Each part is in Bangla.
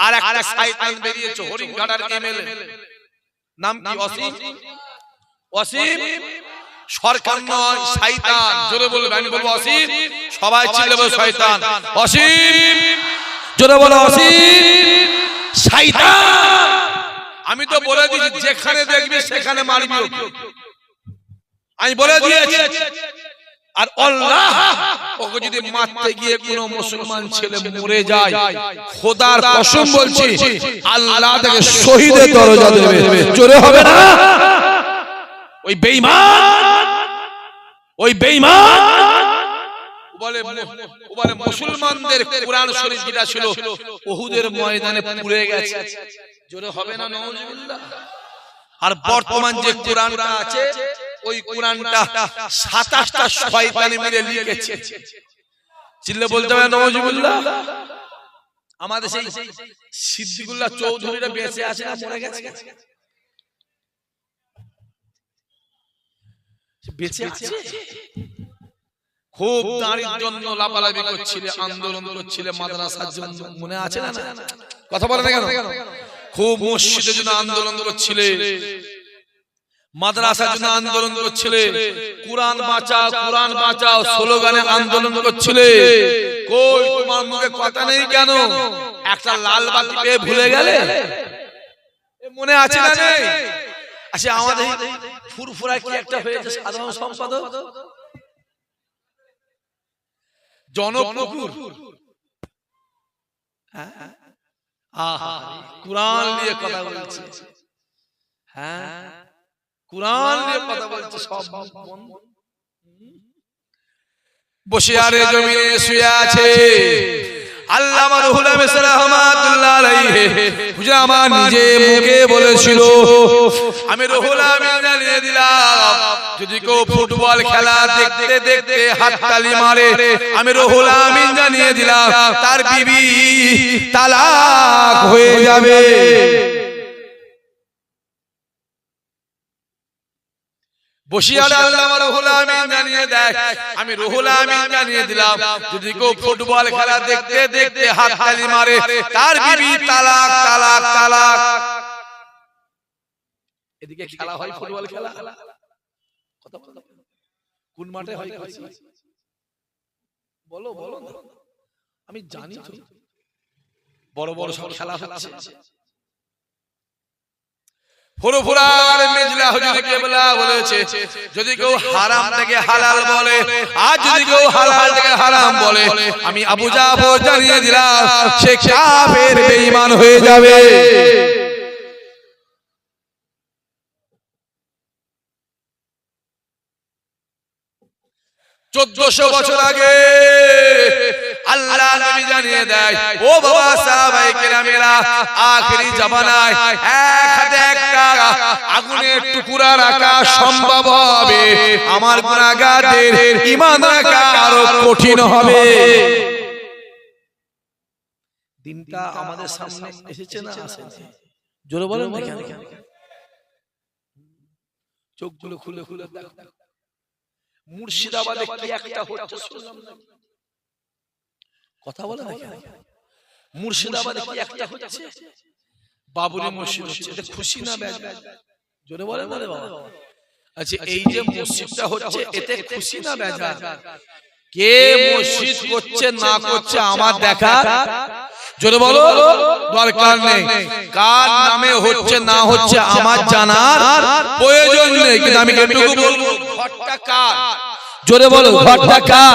আর একটা শয়তান বেরিয়েছে হরিণঘাটার এমএলএ। নাম কি অসীম? অসীম? সরকার নয় শয়তান। জোরে বলবে আমি বলব অসীম? সবাই চিল্লে বলবে শয়তান। অসীম? জোরে বলো অসীম? শয়তান! আমি তো বলে দিয়েছি যেখানে দেখবি সেখানে মারবি আমি বলে দিয়েছি। আর আল্লাহ! ওকে যদি মারতে গিয়ে কোনো মুসলমান ছেলে মরে যায় খোদার কসম বলছি আল্লাহ তাকে শহীদের দরজা দেবে হবে না। ওই বেঈমান ওই বেঈমান। বলে বলে মুসলমানদের কোরআন শরীফ যেটা ছিল ওহুদের ময়দানে পুড়ে গেছে। জোরে হবে না নওয়াজুবিল্লাহ আর বর্তমান যে কোরআনটা আছে ওই কোরআনটা সাতাশটা শয়তানি মিলে লিখেছে। চিল্লে বলতে হবে নওয়াজুবিল্লাহ? আমাদের সেই সিদ্দিকুল্লাহ চৌধুরীরা বেঁচে আছে না, মরে গেছে? বেঁচে আছে? খুব দাঁড়ির জন্য লাফালাফি করছিলে, আন্দোলন করছিলে মাদ্রাসার জন্য, মনে আছে না? কথা বলে না কেন? খুব মসজিদের জন্য আন্দোলন করছিলে। মাদ্রাসার জন্য আন্দোলন করছিলে, কোরআন বাঁচাও কোরআন বাঁচাও স্লোগানে আন্দোলন করছিলে। কই, তোমার মুখে কথা নেই কেন? একটা লাল বাতি পেয়ে ভুলে গেলে? মনে আছে না নেই? আচ্ছা আমাদের ফুরফুরা কি একটা হয়েছে সাধারণ সম্পাদক? জনপুকুর হ্যাঁ। আহা, কোরআন নিয়ে কথা বলছে। হ্যাঁ কোরআন নিয়ে কথা বলছে সব বসে আরে জমিনে শুয়ে আছে। আল্লামা রুহুল আমিন রাহমাতুল্লাহ আলাইহি। হুজুর আমার নিজে মুখে বলেছিল। আমি রুহুল আমিন জানিয়ে দিলাম। যদি কেউ ফুটবল খেলা দেখতে দেখতে হাততালি মারে আমি রুহুল আমিন জানিয়ে দিলাম। তার বিবি তালাক হয়ে যাবে। আল্লাহ আমার রুহুল আমিন জানিয়ে দেয়। আমি রুহুল আমিন জানিয়ে দিলাম যদি কেউ ফুটবল খেলা দেখতে দেখতে হাত তালি মারে তার বিবি তালাক তালাক তালাক। এদিকে খেলা হয় ফুটবল খেলা? কথা বলো। কোন মাঠে হয় কাছে? বলো বলো আমি জানি তো। বড় বড় সব খেলা হচ্ছে। ফুরফুরার মেজলা হুজুর কেবলা বলেছে, যদি কেউ হারাম থেকে হালাল বলে, আর যদি কেউ হালাল থেকে হারাম বলে, আমি আবু জাফর জানিয়ে দিলাম, সে কাফের বেঈমান হয়ে যাবে। চোদ্দশো বছর আগে আল্লাহ নবী জানিয়ে দেয় ও বাবা সাহাবাই কেরামেরা আখেরি জামানায় এক হাতে একটা আগুনের টুকুরা রাখা সম্ভব হবে। আমার গুনাহগারদের ঈমান রাখা আরও কঠিন হবে। দিনটা আমাদের সামনে এসেছে না আসেনি? জোরে বলেন না কেন চোখগুলো খুলে খুলে দেখো। মুর্শিদাবাদে কি একটা হচ্ছে শুনলাম না। কথা বলে না মুর্শিদাবাদে কি একটা হচ্ছে? বাবুরি মসজিদ হচ্ছে। এটা খুশি না জোরে বলে বলে বাবা। আচ্ছা এই যে মসজিদটা হচ্ছে এতে খুশি না বেজা কে মসজিদ করছে না করছে আমার দেখা? জোরে বলো দরকার নেই কার নামে? হচ্ছে না হচ্ছে আমার জানার প্রয়োজন নেই কিন্তু আমি এটুকু বলব ঘরটা কার? জোরে বলো ঘরটা কার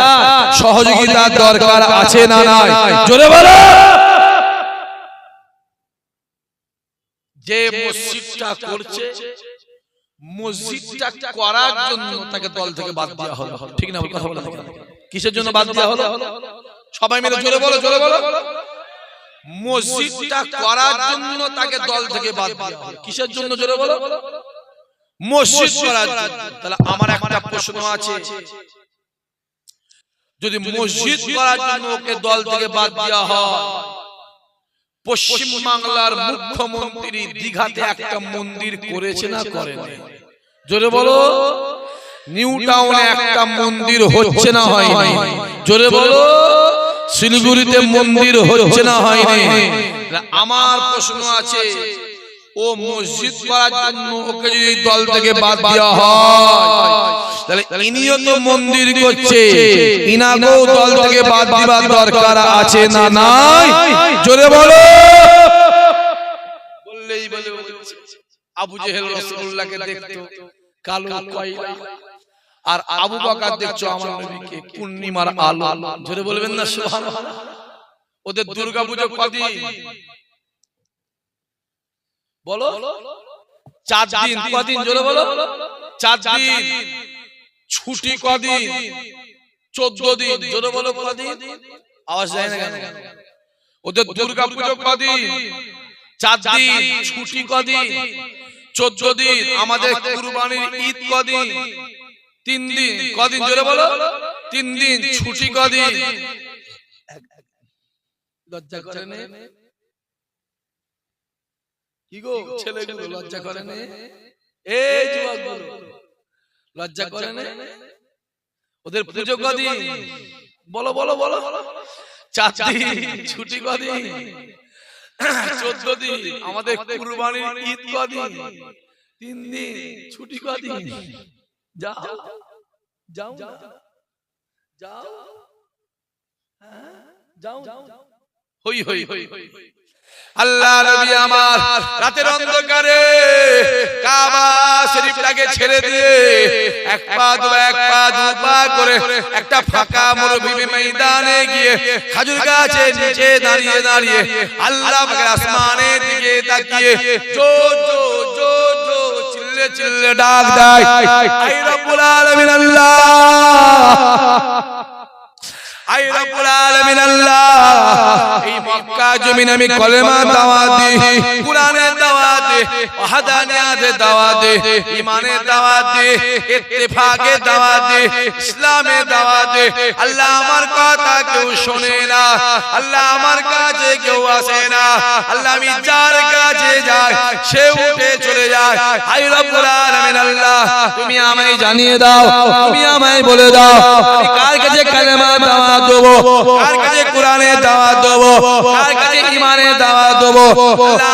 সহযোগিতার দরকার আছে না নাই? জোরে বলো! যে মসজিদটা করছে মসজিদটা করার জন্য তাকে দল থেকে বাদ দেওয়া হলো। ঠিক না কথা বলা কিসের জন্য বাদ দেওয়া হলো? সবাই মিলে জোরে বলো জোরে বলো। মসজিদটা করার জন্য তাকে দল থেকে বাদ দেওয়া হলো। কিসের জন্য জোরে বলো? মসজিদ করার তাহলে আমার একটা প্রশ্ন আছে। যদি মসজিদ করার জন্য ওকে দল থেকে বাদ দেওয়া হয়। পশ্চিম বাংলার মুখ্যমন্ত্রী দীঘাতে একটা মন্দির করেছে না করেন? জোরে বলো নিউ টাউনে একটা মন্দির হচ্ছে না হয়নি। জোরে বলো শিলিগুড়িতে মন্দির হচ্ছে না হয়নি। আমার প্রশ্ন আছে ও মসজিদ করার জন্য ওকে যদি দল থেকে বাদ দেওয়া হয় তাহলে ইনিও তো মন্দির করছে। ইনাকেও দল থেকে বাদ দরকার আছে না নাই? জোরে বলো। বললেই বলে আবু জেহেল রাসূলুল্লাহকে দেখতো কালো কয়লা। আর আবু বকর দেখছ আমার নবীকে পূর্ণিমার আলো। জোরে বলবেন না সুবহানাল্লাহ। ওদের দুর্গাপূজা কদিন? বলো। চার দিন কদিন জোরে বলো। চার দিন ছুটি কদিন চোদ্দ দিন জোরে বলো কদিন। আওয়াজ যায় না কেন? ওদের দুর্গা পুজো কদিন? চার দিন ছুটি কদিন। চোদ্দ দিন আমাদের কুরবানির ঈদ কদিন। তিন দিন কদিন জোরে বলো। তিন দিন ছুটি কদিন। লজ্জা করে নে। কি গো ছেলেগুলো লজ্জা করে নে। এই যুবকগুলো লজ্জা করে নে। ওদের পুজো কদিন। বলো বলো বলো। চার দিন ছুটি কদিন। চোদ্দ দিন আমাদের কুরবানির ঈদ কদিন। তিন দিন ছুটি কদিন। যাও। যাও। যাও হ্যাঁ? যাও। হই হই হই আল্লাহ নবী আমার রাতের অন্ধকারে কাবা শরীফটাকে ছেড়ে দিয়ে এক পা দু এক পা দু পা করে একটা ফাঁকা মরুভূমি ময়দানে গিয়ে খাজুর গাছের নিচে দাঁড়িয়ে দাঁড়িয়ে আল্লাহ আসমানের দিকে তাকিয়ে জো জো জো জো চিল্লে চিল্লে ডাক দেয় আই রব্বুল আলামিন আল্লাহ আই রব্বুল আলামিন আল্লাহ। এই মক্কা জমিন আমি কলেমা দাওয়াত দিই। কুরআনের দাওয়াত দি ওয়াহদানিয়াতের দাওয়াত দি ঈমানের দাওয়াত দি ইত্তেফাকের দাওয়াত দি ইসলামের দাওয়াত দি। আল্লাহ আমার কথা কেউ শোনে না, আল্লাহ আমার কাছে কেউ আসে না। আল্লাহ আমি যার কাছে যাই, সে উঠে চলে যায়। আই রব্বুল আলামিন আল্লাহ, তুমি আমায় জানিয়ে দাও, তুমি আমায় বলে দাও, আমি কার কাছে কালেমা দাওয়াত দেবো, কার কাছে কোরআনের দাওয়াত দেবো, কার কাছে ইমানের দাওয়াত দেবো? আল্লাহ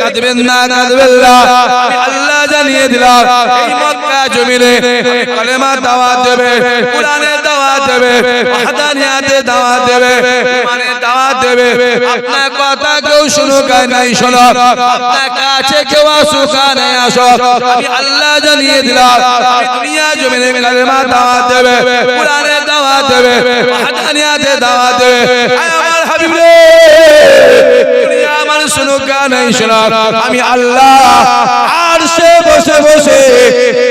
কাঁদবেন না কাঁদবেন না। আল্লাহ জানিয়ে দিলাম, এই মক্কা জমিনে কলেমা দাওয়াত দেবে কোরআনের দাওয়াত দেবে ওয়াহদানিয়াতের দাওয়াত দেবে ইমানের দাওয়াত দেবে। আপনার কথা কেউ শুনুক আর নাই শোনো আপনার কাছে কেউ আসুক আর নাই আসো আমি আল্লাহ জানিয়ে দিলাম দুনিয়া জমিনে কলেমা দাওয়াত দেবে কোরআনের দাওয়াত দেবে ওয়াহদানিয়াতের দাওয়াত দেবে। নাই আমি আল্লাহ আর সে বসে বসে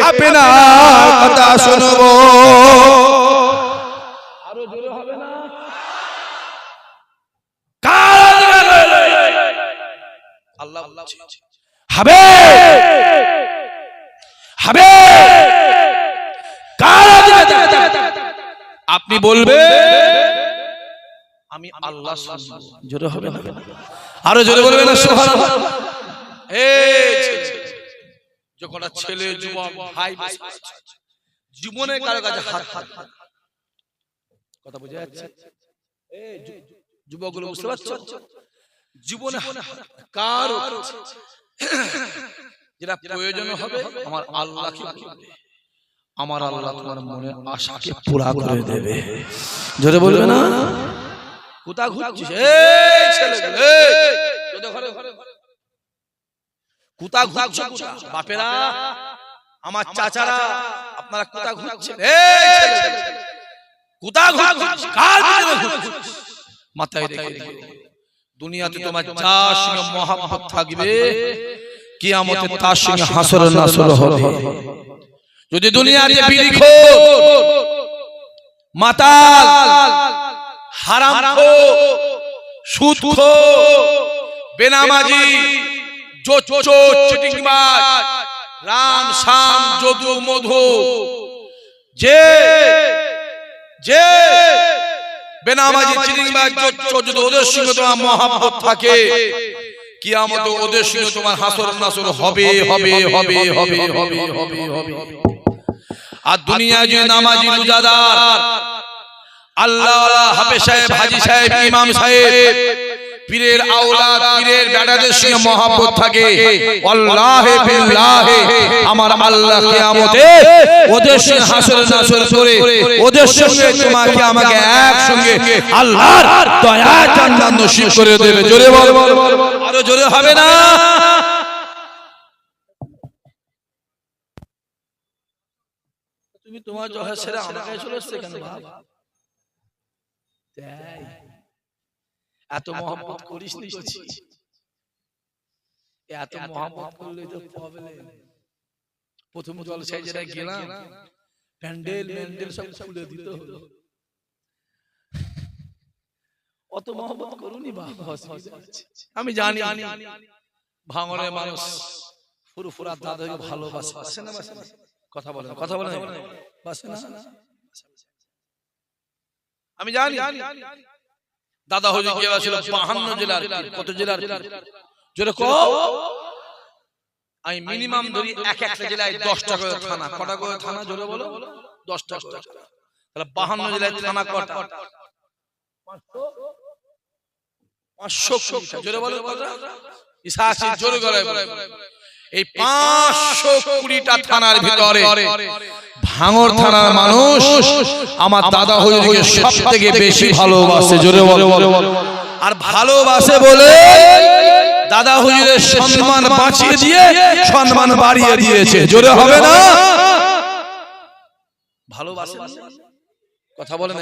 আপনার কথা শুনব। আরও জোরে হবে না? আল্লাহ হবে। হবে। আপনি বলবে আমি আল্লাহ জোরে হবে না আরও জোরে বলবে না যখন একটা ছেলে যুবক ভাই জীবনে কারও কাছে হাত হাত হাত। কথা বুঝে যাচ্ছে? যুবকগুলো বুঝতে পারছ? জীবনে কারও। যেটা প্রয়োজন হবে আমার আল্লাহকে। আমার আল্লাহ তোমার মনে আশাকে পুরা করে দেবে। জোরে বলবে না? কোথা ঘুরছিস? এই ছেলেগুলো, এই, তোদের ঘরে ঘরে ঘরে। কোথা ঘুরছো? বাপেরা আমার চাচারা আপনারা কোথা ঘুরছেন? এই কোথা ঘুরছিস? কার মাথায় রেখে দুনিয়াতে তোমার সঙ্গে মহাব্বত থাকবে কিয়ামতে তার সঙ্গে হাসর নাসর হবে। যদি দুনিয়াতে বিড়িখোর মাতাল হারামখোর সুদখোর বেনামাজি জোচোর চিটিংবাজ রাম শাম যদু মধু যে যে বেনামাজি চিরিংবাজ চোর যদি ওদের সঙ্গে তোমার মহাব্বত থাকে কিয়ামতে ওদের সঙ্গে তোমার হাসর নাসর হবে হবে হবে হবে হবে হবে হবে আর দুনিয়া যে নামাজি রোজাদার আল্লাহ হাফেজ সাহেব হাজি সাহেব ইমাম সাহেব। পীরের আওলাদ পীরের বেটাদের সঙ্গে মহব্বত থাকে। আল্লাহে বিল্লাহে আমার আল্লাহ কিয়ামতে ওদের সঙ্গে হাসর নাসর করে ওদের সঙ্গে তোমাকে আমাকে একসঙ্গে আল্লাহর দয়া জান্নাত নসিব করে দেবে। জোরে বল। আরও জোরে হবে না? তুমি তোমার জহের সেরা আমার কাছে চলে এসেছে কেন বাবা তাই এত মহব্বত করিস নিশ্চয়ই। এত মহব্বত করলে তো প্রবলেম প্রথম জলসায় যেটা গেলাম প্যান্ডেল ম্যান্ডেল সব খুলে দিতে হলো। অত মহব্বত করুনি। আমি জানি ভাঙনের মানুষ ফুরফুরা দাদাকে ভালোবাসে। কথা বলে কথা বলে বাসে না। আমি জানি। দাদা হয়ে গিয়ে ছিল বাহান্ন জেলার কত জেলার আমি মিনিমাম ধরি এক একটা জেলায় দশটা করে থানা। কটা করে থানা জোরে বলো? দশটা করে। তাহলে বাহান্ন জেলায় থানা কটা? পাঁচশো জোরে বলো কটা? জোরে গলায় এই পাঁচশো কুড়িটা থানার ভিতরে ভাঙর থানার মানুষ আমার দাদা হয়ে সব থেকে বেশি ভালোবাসে জোরে বলো। আর ভালোবাসে বলে দাদা হুজুরের সম্মান বাঁচিয়ে দিয়ে সম্মান বাড়িয়ে দিয়েছে। জোরে হবে না? ভালোবাসে। কথা বলে না